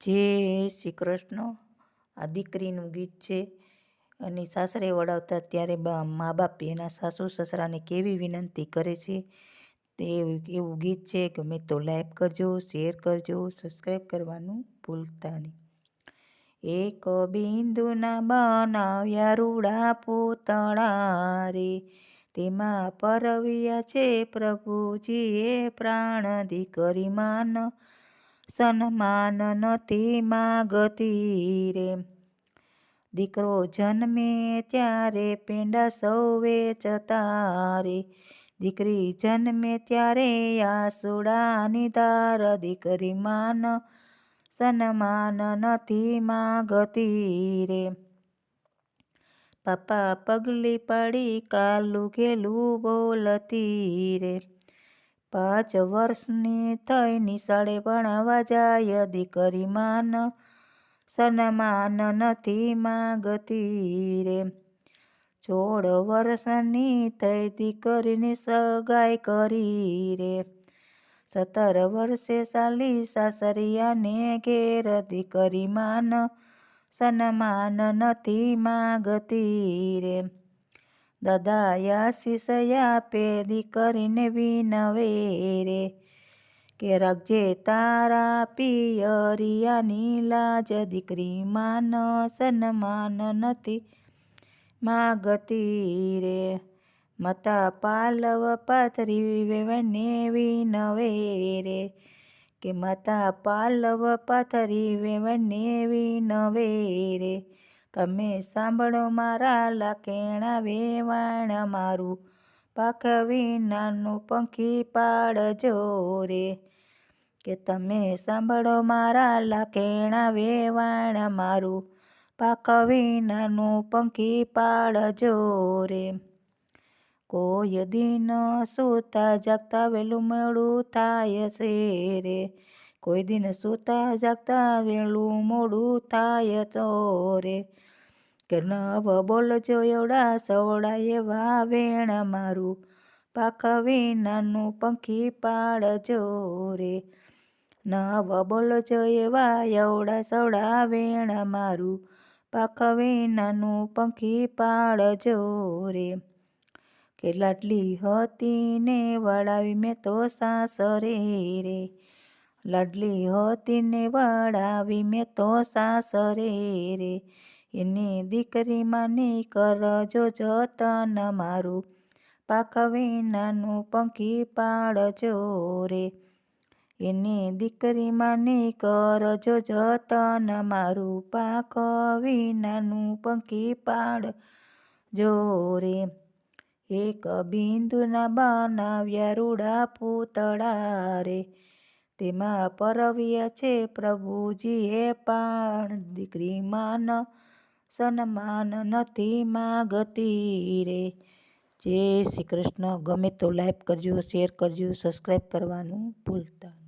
જય શ્રી કૃષ્ણ આ દીકરીનું ગીત છે. અને સાસરે વળાવતા ત્યારે મા બાપ એના સાસુ સસરાને કેવી વિનંતી કરે છે તે એવું ગીત છે ગમે તો લાઈક કરજો, શેર કરજો, સબસ્ક્રાઈબ કરવાનું ભૂલતા નહીં. એક બિંદુના બનાવ્યા રૂડા પૂતળા રે, તેમાં પરવ્યા છે પ્રભુજીએ પ્રાણ દીકરી માન સન્માન નથી માગતી રે. દીકરો જન્મે ત્યારે પેંડા સૌવે જતા રે. દીકરી જન્મે ત્યારે આસુડાની ધાર દીકરી માન સન્માન નથી માગતી રે. પપ્પા પગલી પડી કાલું ઘેલું બોલતી રે. પાંચ વર્ષની થઈ નિશાળે ભણવા જાય દીકરી માન, સન્માન નથી માગતી રે. સોળ વર્ષની થઈ દીકરીની સગાઈ કરી રે. સત્તર વર્ષે સાલી સાસરિયાને ઘેર દીકરી માન, સન્માન નથી માગતી રે. દાદા આશીષ આપે દીકરીને વિનવે રે. કે રાખજે તારા પિયરિયાની લાજ દીકરી માન સન્માન નથી માગતી રે. મતા પાલવ પાથરી વેવને વિનવે રે. કે મતા પાલવ પાથરી વેવને વિનવે રે. તમે સાંભળો મારા લાકેણા વેવાણ મારું. પાખ વિનાનું પંખી પાડજો રે. કે તમે સાંભળો મારા લાકેણા વેવાણ મારું. પાખ વિનાનું પંખી પાડજો રે. કોઈ દિન સૂતા જાગતા વહેલું મોડું થાય છે રે. કોઈ દિન સૂતા જાગતા વેલું મોડું થાય તો રે. કે નવ બોલજો એવડા સવડા એવા વેણ મારું. પાખ વિનાનું પંખી પાડજો રે. નવ બોલજો એવા એવડા સવડા વેણ મારું. પાખ વિનાનું પંખી પાડજો રે. કેટલાટલી હતી ને વળાવી મેં તો સાસરે રે. લાડલી હતી ને વળાવી મેં તો સાસરે રે એની દીકરી માની કરજો જતન મારું. પાખ વિનાનું પંખી પાડજો રે. એની દીકરી માની કરજો જતન મારું. પાખ વિનાનું પંખી પાડજો રે. એક બિંદુના બનાવ્યા રૂડા પૂતળા રે. તેમાં પરવ્ય છે પ્રભુજીએ પણ. દીકરી માન સન્માન નથી માગતી રે. જય શ્રી કૃષ્ણ. ગમે તો લાઈક કરજો, શેર કરજો, સબસ્ક્રાઈબ કરવાનું ભૂલતા